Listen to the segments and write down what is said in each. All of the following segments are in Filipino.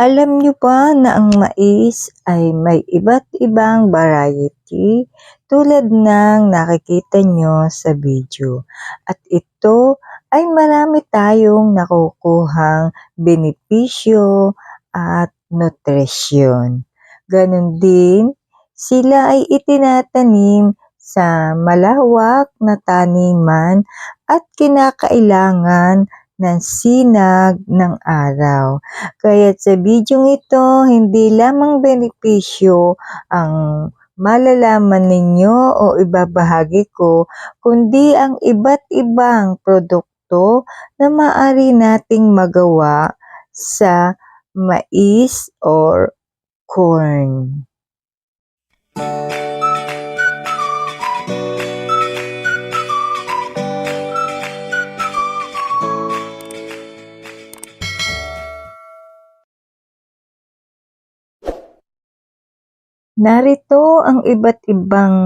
Alam niyo ba na ang mais ay may iba't ibang variety tulad ng nakikita nyo sa video. At ito ay marami tayong nakukuhang benepisyo at nutrisyon. Ganon din, sila ay itinatanim sa malawak na taniman at kinakailangan ng sinag ng araw. Kaya sa video ito, hindi lamang benepisyo ang malalaman ninyo o ibabahagi ko, kundi ang iba't ibang produkto na maaari nating magawa sa mais or corn. Narito ang iba't ibang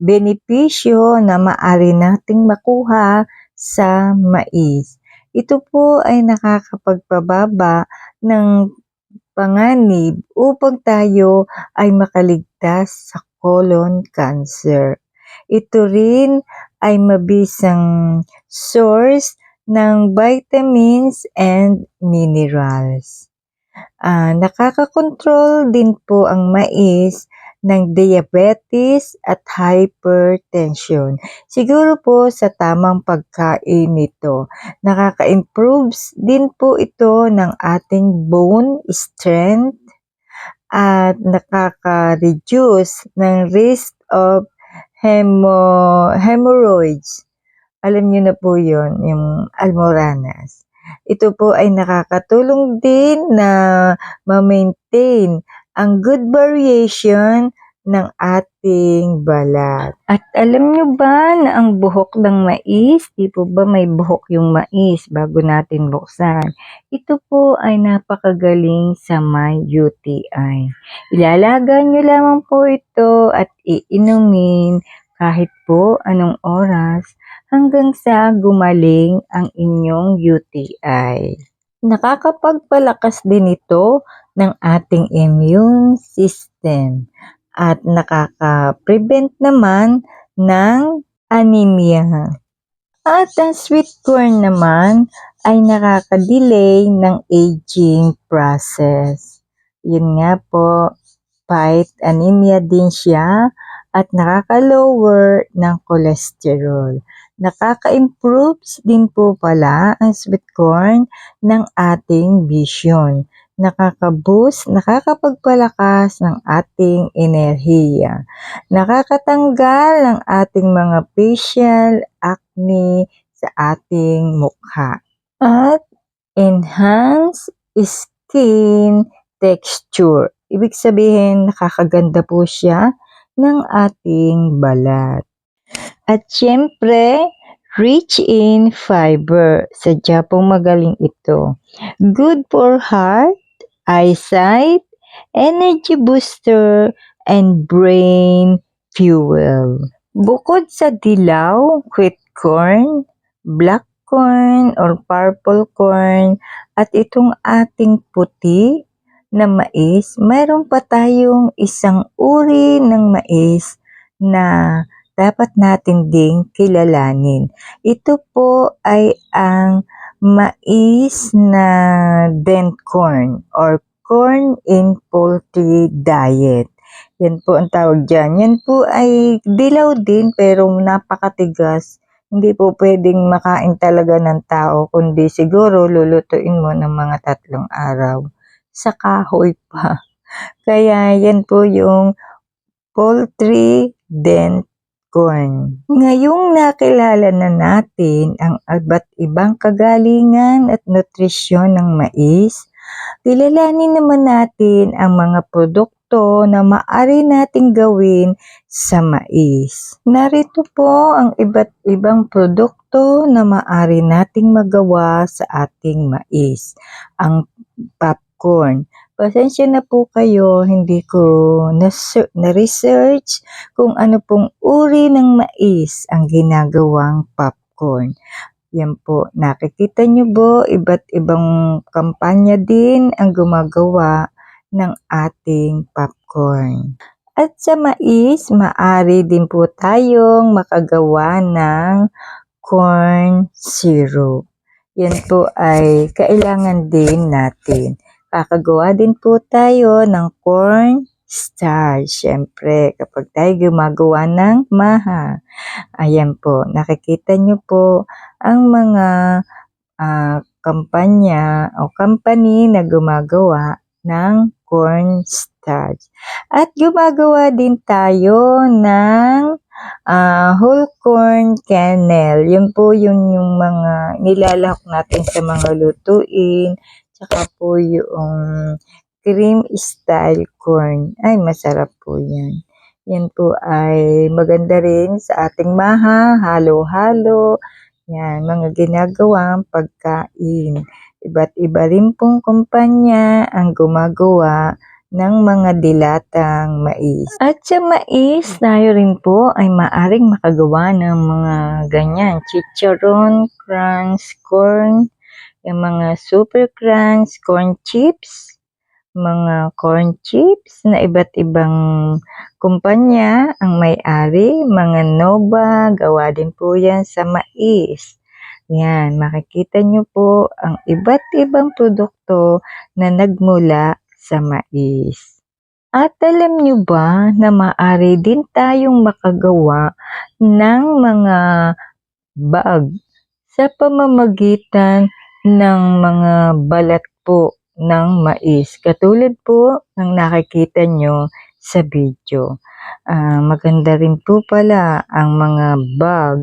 benepisyo na maaari nating makuha sa mais. Ito po ay nakakapagpababa ng panganib upang tayo ay makaligtas sa colon cancer. Ito rin ay mabisang source ng vitamins and minerals. Ah, nakakakontrol din po ang mais ng diabetes at hypertension. Siguro po sa tamang pagkain nito. Nakaka-improves din po ito ng ating bone strength at nakaka-reduce ng risk of hemo, hemorrhoids. Alam niyo na po yon yung almoranas. Ito po ay nakakatulong din na ma-maintain ang good variation ng ating balat. At alam nyo ba na ang buhok ng mais, di po ba may buhok yung mais bago natin buksan? Ito po ay napakagaling sa may UTI. Ilalaga nyo lamang po ito at iinumin kahit po anong oras hanggang sa gumaling ang inyong UTI. Nakakapagpalakas din ito ng ating immune system at nakaka-prevent naman ng anemia. At ang sweet corn naman ay nakaka-delay ng aging process. Yun nga po, fight anemia din siya at nakaka-lower ng cholesterol. Nakaka-improves din po pala ang sweet corn ng ating vision. Nakaka-boost, nakakapagpalakas ng ating enerhiya. Nakakatanggal ng ating mga facial acne sa ating mukha. At enhance skin texture. Ibig sabihin, nakakaganda po siya ng ating balat. At syempre, rich in fiber. Sadya pong magaling ito. Good for heart, eyesight, energy booster, and brain fuel. Bukod sa dilaw, wheat corn, black corn or purple corn, at itong ating puti na mais, mayroon pa tayong isang uri ng mais na dapat natin ding kilalanin. Ito po ay ang mais na dent corn or corn in poultry diet. Yan po ang tawag dyan. Yan po ay dilaw din pero napakatigas. Hindi po pwedeng makain talaga ng tao kundi siguro lulutuin mo ng mga tatlong araw. Sa kahoy pa. Kaya yan po yung poultry dent corn. Ngayong nakilala na natin ang iba't ibang kagalingan at nutrisyon ng mais, kilalanin naman natin ang mga produkto na maaari nating gawin sa mais. Narito po ang iba't ibang produkto na maaari nating magawa sa ating mais. Ang popcorn. Pasensya na po kayo, hindi ko na-research kung ano pong uri ng mais ang ginagawang popcorn. Yan po, nakikita nyo po, iba't ibang kampanya din ang gumagawa ng ating popcorn. At sa mais, maari din po tayong makagawa ng corn syrup. Yan po ay kailangan din natin. Kakagawa din po tayo ng corn starch. Siyempre, kapag tayo gumagawa ng maha. Ayan po, nakikita nyo po ang mga ah, kampanya o company na gumagawa ng corn starch. At gumagawa din tayo ng ah, whole corn kernel. Yun po yung, yung mga nilalahok natin sa mga lutuin. Tsaka po yung cream style corn. Ay, masarap po yan. Yan po ay maganda rin sa ating maha, halo-halo. Yan, mga ginagawang pagkain. Iba't iba rin pong kumpanya ang gumagawa ng mga dilatang mais. At sa mais, tayo rin po ay maaring makagawa ng mga ganyan. Chicharon, crunch, corn, yung mga super crunch, corn chips, mga corn chips na iba't ibang kumpanya ang may-ari, mga Nova, gawa din po yan sa mais. Yan, makikita nyo po ang iba't ibang produkto na nagmula sa mais. At alam nyo ba na maaari din tayong makagawa ng mga bag sa pamamagitan ng mga balat po ng mais. Katulad po ng nakikita nyo sa video. Ah, maganda rin po pala ang mga bag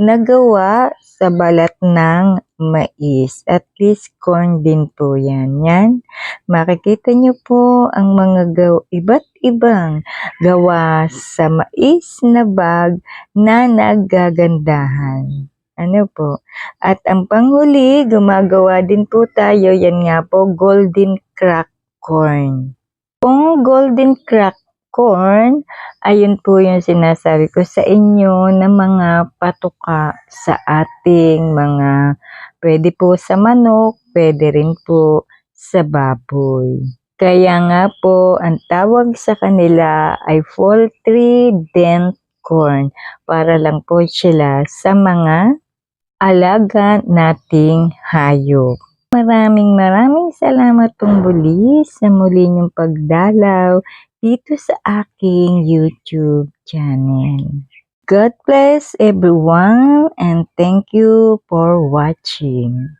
na gawa sa balat ng mais. At least corn din po yan. Yan. Makikita nyo po ang mga gaw iba't ibang gawa sa mais na bag na nagagandahan. Ano po? At ang panghuli, gumagawa din po tayo, yan nga po, golden crack corn. Kung golden crack corn, ayun po yung sinasabi ko sa inyo na mga patuka sa ating mga, pwede po sa manok, pwede rin po sa baboy. Kaya nga po, ang tawag sa kanila ay poultry dent corn para lang po sila sa mga alaga nating hayop. Maraming maraming salamat pong muli sa muli niyong pagdalaw dito sa aking YouTube channel. God bless everyone and thank you for watching.